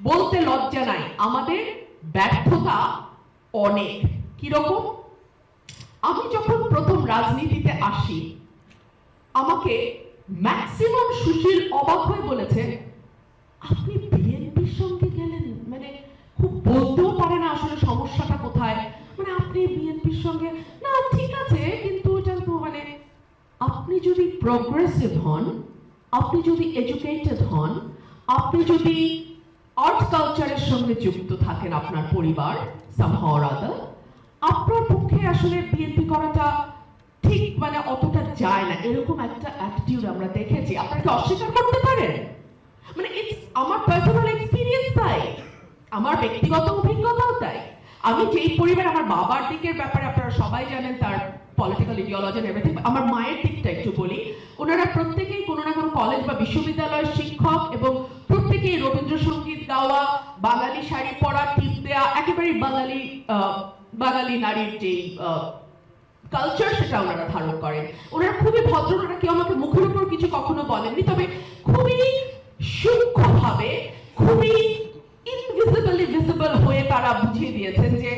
বলতে লজ্জা নাই। আমাদের ব্যর্থতা অনেক। কীরকম? আমি যখন প্রথম রাজনীতিতে আসি, আমাকে ম্যাক্সিমাম সুশীল অবাক হয়ে বলেছে, আপনি বিএনপির সঙ্গে গেলেন? মানে খুব বলতেও পারে না আসলে সমস্যাটা কোথায়। মানে আপনি বিএনপির সঙ্গে না, ঠিক আছে, কিন্তু এটা মানে আপনি যদি প্রগ্রেসিভ হন, আপনি যদি এডুকেটেড হন, আপনি যদি আর্ট কালচারের সঙ্গে যুক্ত থাকেন আপনার পরিবার আপনার পক্ষে আসলে বিএনপি করাটা ঠিক মানে অতটা যায় না। এরকম একটা অ্যাটিটিউড আমরা দেখেছি। আপনারা কি অস্বীকার করতে পারেন? মানে it's আমার পার্সোনাল এক্সপিরিয়েন্স তাই। আমার ব্যক্তিগত অভিজ্ঞতাও তাই। আমি যেই পরিবার, আমার বাবার দিকের ব্যাপারে আপনারা সবাই জানেন, তার পলিটিক্যাল ইডিওলজি এভরিথিং আমার মায়ের দিকটা একটু বলি। ওনারা প্রত্যেকেই কোনো না কোনো কলেজ বা বিশ্ববিদ্যালয়ের শিক্ষক এবং শাড়ি পরা টিপ দেওয়া একেবারেই বাঙালি বাঙালি নারীর যেই কালচার সেটা ওনারা ধারণ করেন। ওনারা খুবই ভদ্র, ওনারা কেউ আমাকে মুখের উপর কিছু কখনো বলেননি, তবে খুবই সূক্ষ্মভাবে, খুবই ইনভিজিবলি ভিজিবল হয়ে তারা বুঝিয়ে দিয়েছেন যে,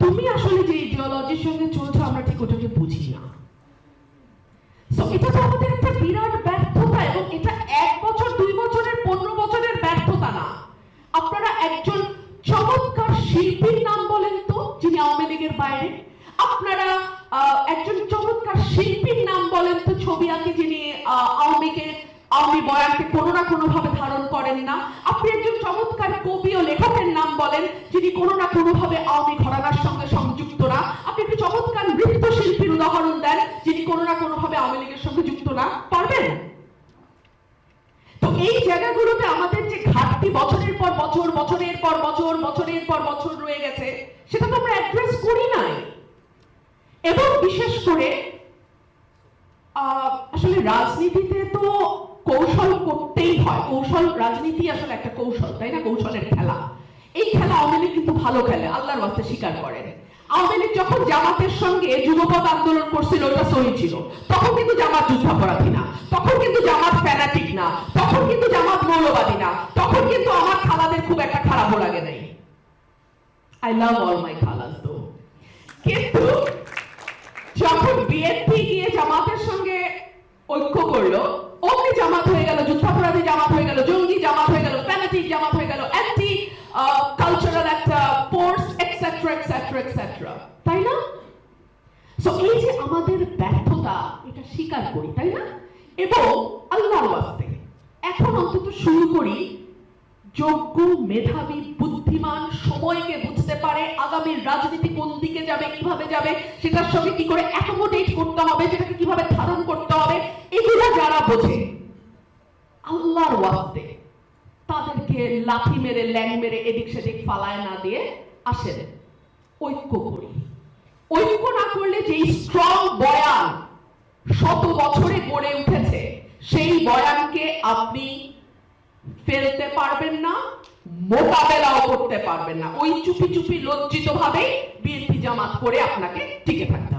তুমি আসলে যে ইডিওলজির সঙ্গে চলছো আমরা ঠিক ওটাকে বুঝি না So, এটা তো আমাদের একটা বিরাট ব্যর্থতা এবং এটা এক বছর দুই বছরের পনেরো বছরের ব্যর্থতা না আপনারা একজন চমৎকার শিল্পীর নাম বলেন তো যিনি বাইরে। আপনারা একজন চমৎকার শিল্পীর নাম বলেন তো ছবি আঁকি যিনি আহ, আওয়ামী আওয়ামী বয়ানকে কোনো না কোনো ভাবে ধারণ করেন না। আপনি একজন চমৎকার কবি ও লেখকের নাম বলেন যিনি কোনো না কোনো ভাবে আওয়ামী ঘরানার সঙ্গে সংযুক্ত না। আপনি একটি চমৎকার নৃত্যশিল্পীর উদাহরণ দেন যিনি কোনো না কোনো ভাবে আওয়ামী লীগের সঙ্গে যুক্ত না। পারবেন? তো এই জায়গাগুলোতে করে আসলে রাজনীতিতে তো কৌশল করতেই হয়। কৌশল, রাজনীতি আসলে একটা কৌশল, তাই না? কৌশলের খেলা। এই খেলা আওয়ামী কিন্তু ভালো খেলে, আল্লাহর বাস্তে স্বীকার করেন আওয়ামী লীগ যখন জামাতের সঙ্গে যুবপথ আন্দোলন করছিল ওটা সহি ছিল। তখন কিন্তু জামাত যুদ্ধাপরাধী না। তখন কিন্তু জামাত ফ্যানাটিক না। তখন কিন্তু জামাত মৌলবাদী না। তখন কিন্তু আমার খালাদের খুব একটা খারাপও লাগে নাই। আই লাভ অল মাই খালাস দো কিন্তু যখন বিএনপি গিয়ে জামাতের সঙ্গে ঐক্য করল অমনি জামাত হয়ে গেল, যুদ্ধাপরাধী জামাত হয়ে গেল, জঙ্গি জামাত হয়ে গেল, ফ্যানাটিক জামাত হয়ে গেল অ্যান্টি কালচারাল একটা ফোর্স এক্সেট্রা এক্সেট্রা এক্সেট্রা তাই না? সো এই যে আমাদের ব্যর্থতা, এটা স্বীকার করি, তাই না? এবং আল্লাহর ওয়াস্তে, এখন অন্তত শুরু করি, যোগ্য মেধাবী, বুদ্ধিমান, সময়কে বুঝতে পারে আগামীর রাজনীতি কোন যাবে, কীভাবে যাবে, সেটার সঙ্গে কি করে অ্যাকোমোডেট করতে হবে, সেটাকে কীভাবে ধারণ করতে হবে, এগুলো যারা বোঝে, আল্লাহর ওয়াস্তে তাদেরকে লাথি মেরে, ল্যাং মেরে, এদিক সেদিক ফালায় না দিয়ে আসেন। ঐক্য করি। ঐক্য না করলে যেই স্ট্রং বয়ান শত বছরে গড়ে উঠেছে, সেই বয়ানকে আপনি ফেলতে পারবেন না মোকাবেলাও করতে পারবেন না। ওই চুপি চুপি লজ্জিত ভাবেই বিএনপি জামাত করে আপনাকে টিকে থাকতে